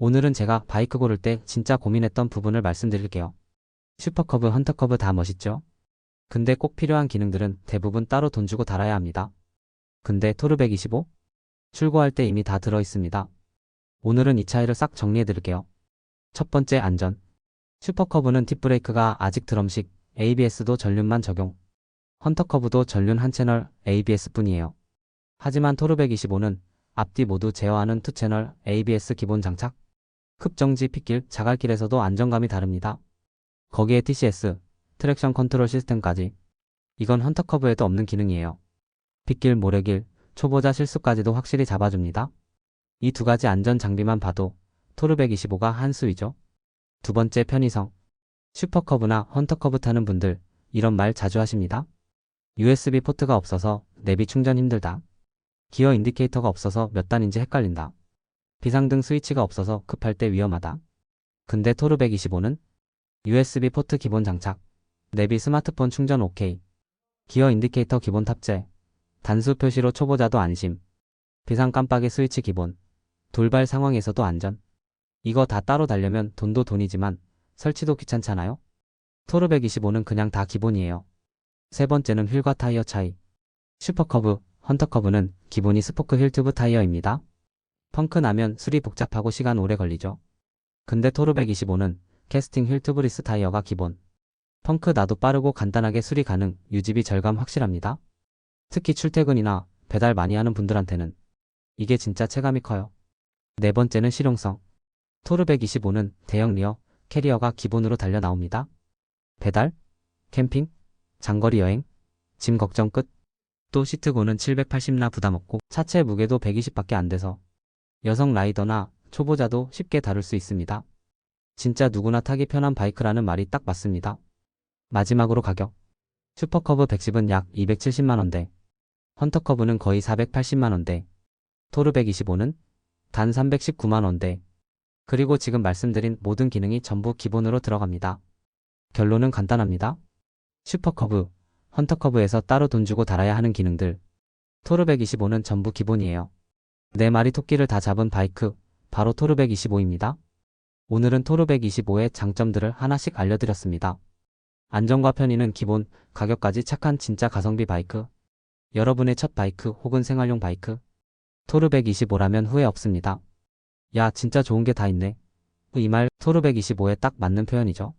오늘은 제가 바이크 고를 때 진짜 고민했던 부분을 말씀드릴게요. 슈퍼커브, 헌터커브 다 멋있죠? 근데 꼭 필요한 기능들은 대부분 따로 돈 주고 달아야 합니다. 근데 토르 125? 출고할 때 이미 다 들어 있습니다. 오늘은 이 차이를 싹 정리해 드릴게요. 첫 번째 안전. 슈퍼커브는 뒷브레이크가 아직 드럼식, ABS도 전륜만 적용. 헌터커브도 전륜 한 채널 ABS 뿐이에요. 하지만 토르 125는 앞뒤 모두 제어하는 투 채널 ABS 기본 장착. 급정지 핏길, 자갈길에서도 안정감이 다릅니다. 거기에 TCS, 트랙션 컨트롤 시스템까지. 이건 헌터커브에도 없는 기능이에요. 빗길, 모래길, 초보자 실수까지도 확실히 잡아줍니다. 이 두 가지 안전 장비만 봐도 토르 125가 한 수위죠. 두 번째 편의성. 슈퍼커브나 헌터커브 타는 분들 이런 말 자주 하십니다. USB 포트가 없어서 내비 충전 힘들다. 기어 인디케이터가 없어서 몇 단인지 헷갈린다. 비상등 스위치가 없어서 급할 때 위험하다. 근데 토르 125는 USB 포트 기본 장착, 내비 스마트폰 충전 OK, 기어 인디케이터 기본 탑재, 단수 표시로 초보자도 안심, 비상 깜빡이 스위치 기본, 돌발 상황에서도 안전. 이거 다 따로 달려면 돈도 돈이지만 설치도 귀찮잖아요? 토르 125는 그냥 다 기본이에요. 세 번째는 휠과 타이어 차이. 슈퍼커브, 헌터커브는 기본이 스포크 휠 튜브 타이어입니다. 펑크 나면 수리 복잡하고 시간 오래 걸리죠. 근데 토르 125는 캐스팅 휠 튜브리스 타이어가 기본. 펑크 나도 빠르고 간단하게 수리 가능, 유지비 절감 확실합니다. 특히 출퇴근이나 배달 많이 하는 분들한테는 이게 진짜 체감이 커요. 네 번째는 실용성. 토르 125는 대형 리어, 캐리어가 기본으로 달려 나옵니다. 배달, 캠핑, 장거리 여행, 짐 걱정 끝. 또 시트고는 780나 부담 없고 차체 무게도 120밖에 안 돼서 여성 라이더나 초보자도 쉽게 다룰 수 있습니다. 진짜 누구나 타기 편한 바이크라는 말이 딱 맞습니다. 마지막으로 가격. 슈퍼커브 110은 약 270만원대, 헌터커브는 거의 480만원대, 토르 125는 단 319만원대, 그리고 지금 말씀드린 모든 기능이 전부 기본으로 들어갑니다. 결론은 간단합니다. 슈퍼커브, 헌터커브에서 따로 돈 주고 달아야 하는 기능들. 토르 125는 전부 기본이에요. 네 마리 토끼를 다 잡은 바이크, 바로 토르 125입니다. 오늘은 토르 125의 장점들을 하나씩 알려드렸습니다. 안전과 편의는 기본, 가격까지 착한 진짜 가성비 바이크. 여러분의 첫 바이크 혹은 생활용 바이크. 토르 125라면 후회 없습니다. 야, 진짜 좋은 게 다 있네. 이 말 토르 125에 딱 맞는 표현이죠.